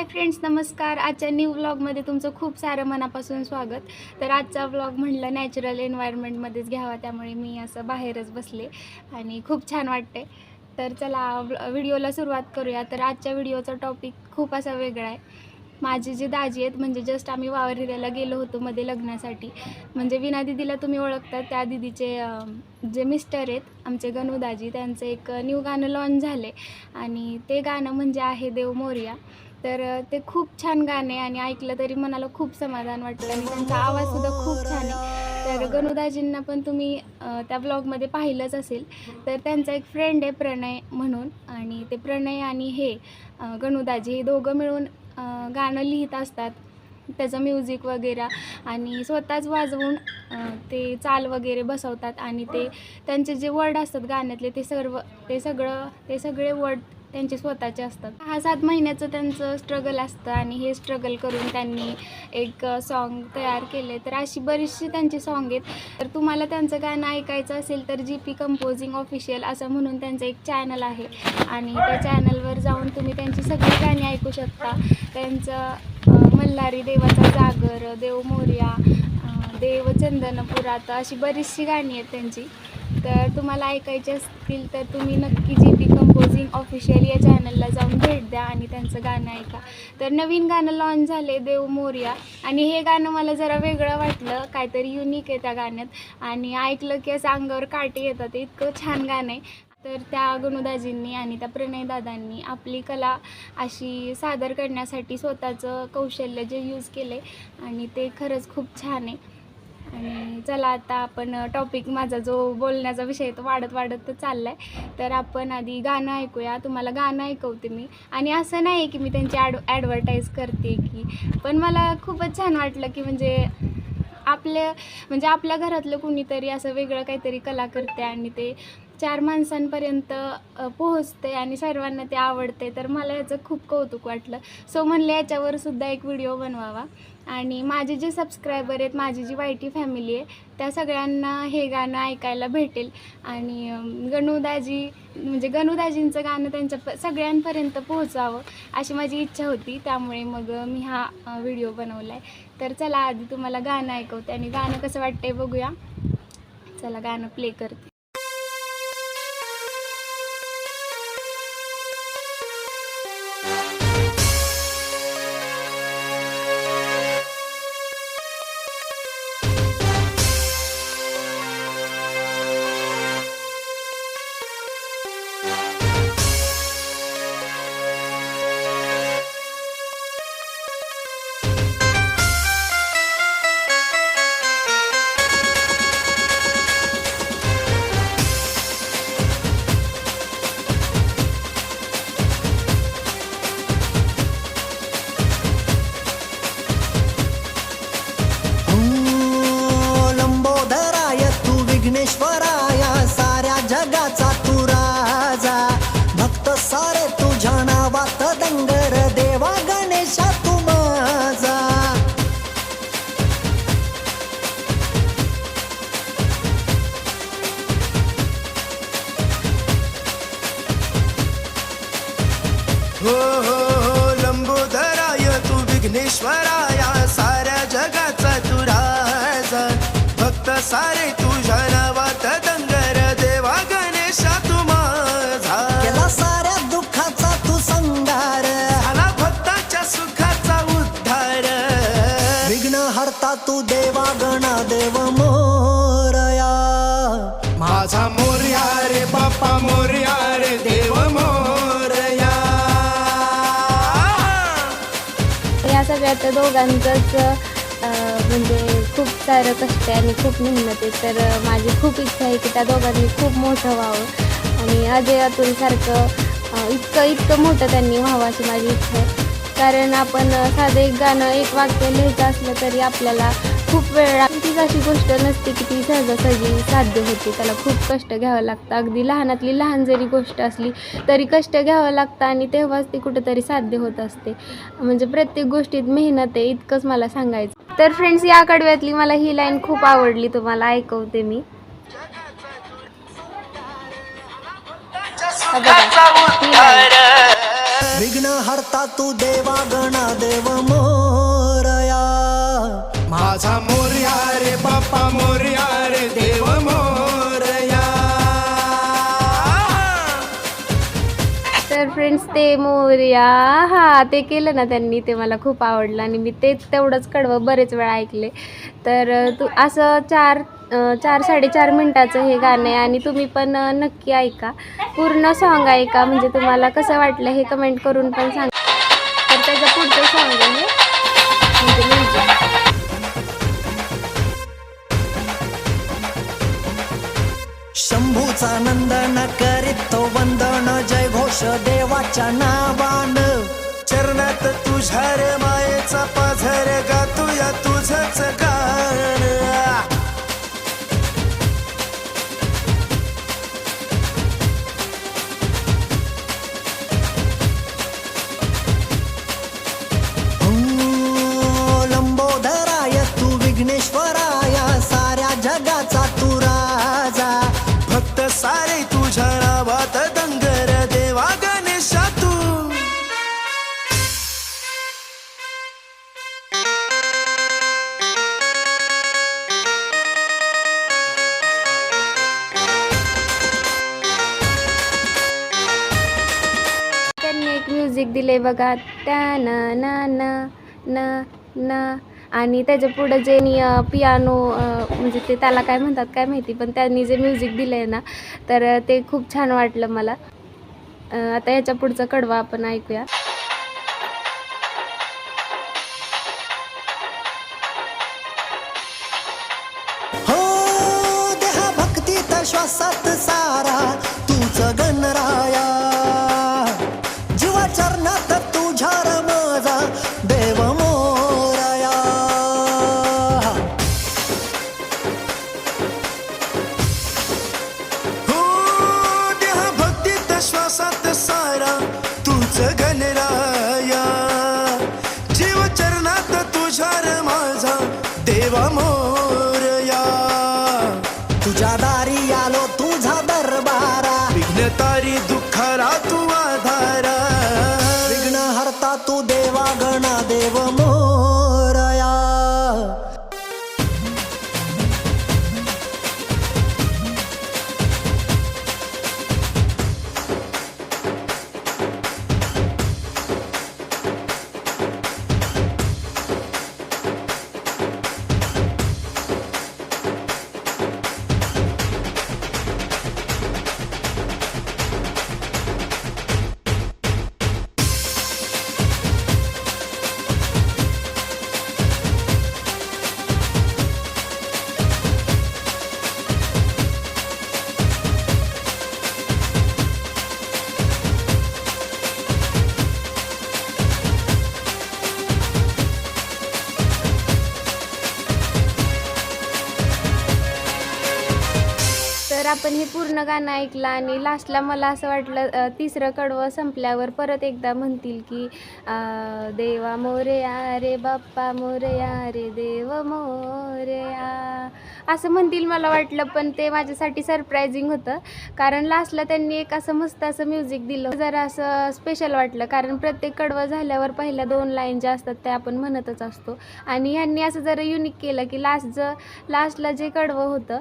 Hi friends नमस्कार. आजच्या new व्लॉगमध्ये तुमचं खूप सारं मनापासून स्वागत. तर आजचा व्लॉग म्हणलं नॅचरल एन्व्हायरमेंटमध्येच घ्यावा त्यामुळे मी असं बाहेरच बसले आणि खूप छान वाटते तर चला व्हिडिओला सुरुवात करूया. तर आजच्या व्हिडिओचा टॉपिक खूप असा वेगळा आहे. माझी जी दाजी आहेत म्हणजे जस्ट आम्ही वावरिऱ्याला गेलो होतो मध्ये लग्नासाठी. म्हणजे विना दिदीला तुम्ही ओळखता त्या दिदीचे जे मिस्टर आहेत आमचे गणू दाजी त्यांचं एक न्यू गाणं लॉन्च झाले आणि ते गाणं म्हणजे आहे देव मोर्या. तर ते खूप छान गाणे आणि ऐकलं तरी मनाला खूप समाधान वाटतं आणि त्यांचा आवाजसुद्धा खूप छान आहे. तर गणुदाजींना पण तुम्ही त्या ब्लॉगमध्ये पाहिलंच असेल. तर त्यांचा एक फ्रेंड आहे प्रणय म्हणून आणि ते प्रणय आणि हे गणुदाजी हे दोघं मिळून गाणं लिहित असतात. त्याचं म्युझिक वगैरे आणि स्वतःच वाजवून ते चाल वगैरे बसवतात आणि ते त्यांचे जे वर्ड असतात गाण्यातले ते सर्व ते सगळं ते सगळे वर्ड त्यांचे स्वतःचे असतात. हा सात महिन्याचं त्यांचं स्ट्रगल असतं आणि हे स्ट्रगल करून त्यांनी एक सॉन्ग तयार केले तर अशी बरीचशी त्यांची सॉन्ग आहेत. तर तुम्हाला त्यांचं गाणं ऐकायचं असेल तर जी पी कंपोजिंग ऑफिशियल असं म्हणून त्यांचं एक चॅनल आहे. आणि त्या चॅनलवर जाऊन तुम्ही त्यांची सगळी गाणी ऐकू शकता. त्यांचं मल्हारी देवाचा जागर देव मोर्या देव चंदनपुरात अशी बरीचशी गाणी आहेत त्यांची. तर तुम्हाला ऐकायचे असतील तर तुम्ही नक्की जी पी कंपोजिंग ऑफिशियल या चॅनलला जाऊन भेट द्या आणि त्यांचं गाणं ऐका. तर नवीन गाणं लॉन्च झाले देव मोर्या आणि हे गाणं मला जरा वेगळं वाटलं काहीतरी युनिक आहे त्या गाण्यात. आणि ऐकलं की असं अंगावर काटे येतात इतकं छान गाणं आहे. तर त्या गणुदाजींनी आणि त्या प्रणयदादांनी आपली कला अशी सादर करण्यासाठी स्वतःचं कौशल्य जे यूज केले आणि ते खरंच खूप छान आहे. आणि चला आता आपण टॉपिक माझा जो बोलण्याचा विषय तो वाढत वाढत तर चालला आहे तर आपण आधी गाणं ऐकूया. तुम्हाला गाणं ऐकवते मी. आणि असं नाही की मी त्यांची ॲड ॲडव्हर्टाईज करते की पण मला खूपच छान वाटलं की म्हणजे आपल्या म्हणजे आपल्या घरातलं कुणीतरी असं वेगळं काहीतरी कला करते आणि ते चार माणसांपर्यंत पोहोचते आणि सर्वांना ते आवडते तर मला याचं खूप कौतुक वाटलं. सो म्हणले याच्यावर सुद्धा एक व्हिडिओ बनवावा. आणि माझे जे सबस्क्रायबर आहेत माझी जी वाय टी फॅमिली आहे त्या सगळ्यांना हे गाणं ऐकायला भेटेल. आणि अम, गणुदाजी म्हणजे गणुदाजींचं गाणं त्यांच्या प- सगळ्यांपर्यंत पोहोचावं अशी माझी इच्छा होती. त्यामुळे मग मी हा व्हिडिओ बनवला आहे तर चला आधी तुम्हाला गाणं ऐकवते आणि गाणं कसं वाटतंय बघूया. चला गाणं प्ले करते. तुझ्या नावात दंगर देवा गणेशा तू माझा. हो हो हो लंबोदराय तू विघ्नेश्वराया साऱ्या जगाचा तू राजा भक्त सारे आता दोघांचंच म्हणजे खूप सारं कष्ट आहे आणि खूप मेहनत आहे. तर माझी खूप इच्छा आहे की त्या दोघांनी खूप मोठं व्हावं. आणि अजय अतुलसारखं इतकं इतकं मोठं त्यांनी व्हावं अशी माझी इच्छा आहे. कारण आपण साधं एक गाणं एक वाक्य लिहायचं असलं तरी आपल्याला खूप वेळ तीच अशी गोष्ट नसते की ती सहजासहजी साध्य होते. त्याला खूप कष्ट घ्यावं लागतं. अगदी लहानातली लहान जरी गोष्ट असली तरी कष्ट घ्यावं लागतं आणि तेव्हाच ती कुठेतरी साध्य होत असते. म्हणजे प्रत्येक गोष्टीत मेहनत आहे इतकंच मला सांगायचं. तर फ्रेंड्स या कडव्यातली मला ही लाईन खूप आवडली. तुम्हाला ऐकवते मी. विघ्न हरता तू देवा गणा देव मोरया ते मोर्या हा ते केलं ना त्यांनी ते मला खूप आवडलं आणि मी तेच तेवढंच कडवं बरेच वेळा ऐकले. तर तू असं चार चार साडेचार मिनटाचं हे गाणं आहे आणि तुम्ही पण नक्की ऐका. पूर्ण सॉन्ग ऐका म्हणजे तुम्हाला कसं वाटलं हे कमेंट करून पण सांगा. तर त्याचं पुढचं सॉन्ग आहे म्हणजे शंभूचा नंदन करीत sana दिले बघा. त्या ना ना ना ना ना. आणि त्याच्या पुढं जे पियानो म्हणजे ते त्याला काय म्हणतात काय माहिती पण त्यांनी जे म्युझिक दिलं आहे ना तर ते खूप छान वाटलं मला. आता याच्या पुढचं कडवा आपण ऐकूया. देवा आपण हे पूर्ण गाणं ऐकलं आणि लास्टला मला असं वाटलं तिसरं कडवं संपल्यावर परत एकदा म्हणतील की देवा मोरया रे बाप्पा मोरया रे देव मोरया असं म्हणतील मला वाटलं पण ते माझ्यासाठी सरप्रायझिंग होतं. कारण लास्टला त्यांनी एक असं मस्त असं म्युझिक दिलं. जरा असं स्पेशल वाटलं कारण प्रत्येक कडवं झाल्यावर पहिल्या दोन लाईन ज्या असतात त्या आपण म्हणतच असतो. आणि ह्यांनी असं जरा युनिक केलं की लास्ट ज लास्टला जे कडवं होतं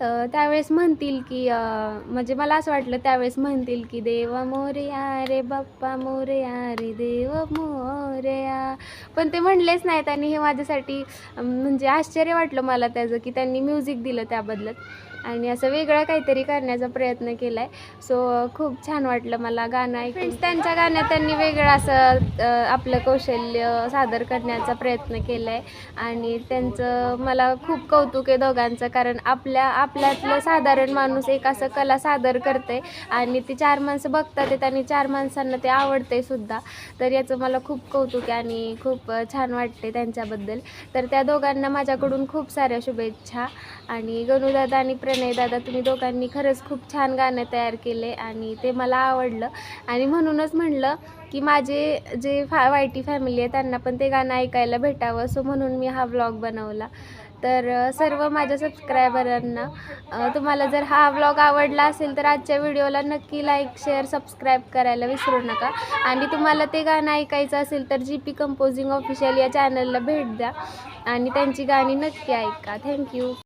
त्यावेळेस म्हणतील की म्हणजे मला असं वाटलं त्यावेळेस म्हणतील की देवा मोरया रे बाप्पा मोरया रे देव मोरया पण ते म्हणलेच नाहीत आणि हे माझ्यासाठी म्हणजे आश्चर्य वाटलं मला त्याचं की त्यांनी म्युझिक दिलं त्याबद्दल. आणि असं वेगळं काहीतरी करण्याचा प्रयत्न केला आहे सो खूप छान वाटलं मला गाणं ऐकून. त्यांच्या गाण्यात त्यांनी वेगळं असं आपलं कौशल्य सादर करण्याचा प्रयत्न केला आहे आणि त्यांचं मला खूप कौतुक आहे दोघांचं कारण आपल्या आपल्यातलं साधारण माणूस एक असं कला सादर करते आणि ती चार माणसं बघतात आणि चार माणसांना ते आवडते सुद्धा. तर याचं मला खूप कौतुक आहे आणि खूप छान वाटते त्यांच्याबद्दल. तर त्या दोघांना माझ्याकडून खूप साऱ्या शुभेच्छा. आणि गणूदादा आणि प्रणयदादा तुम्ही दोघांनी खरंच खूप छान गाणं तयार केले आणि ते मला आवडलं. आणि म्हणूनच म्हणलं की माझे जे फा वायटी फॅमिली आहे त्यांना पण ते गाणं ऐकायला भेटावं. सो म्हणून मी हा व्लॉग बनवला. तर सर्व माझ्या सबस्क्रायबरांना तुम्हाला जर हा व्लॉग आवडला असेल तर आजच्या व्हिडिओला नक्की लाईक शेअर सबस्क्राईब करायला विसरू नका. आणि तुम्हाला ते गाणं ऐकायचं असेल तर जी पी कंपोजिंग ऑफिशियल या चॅनलला भेट द्या. आणि त्यांची गाणी नक्की ऐका. थँक्यू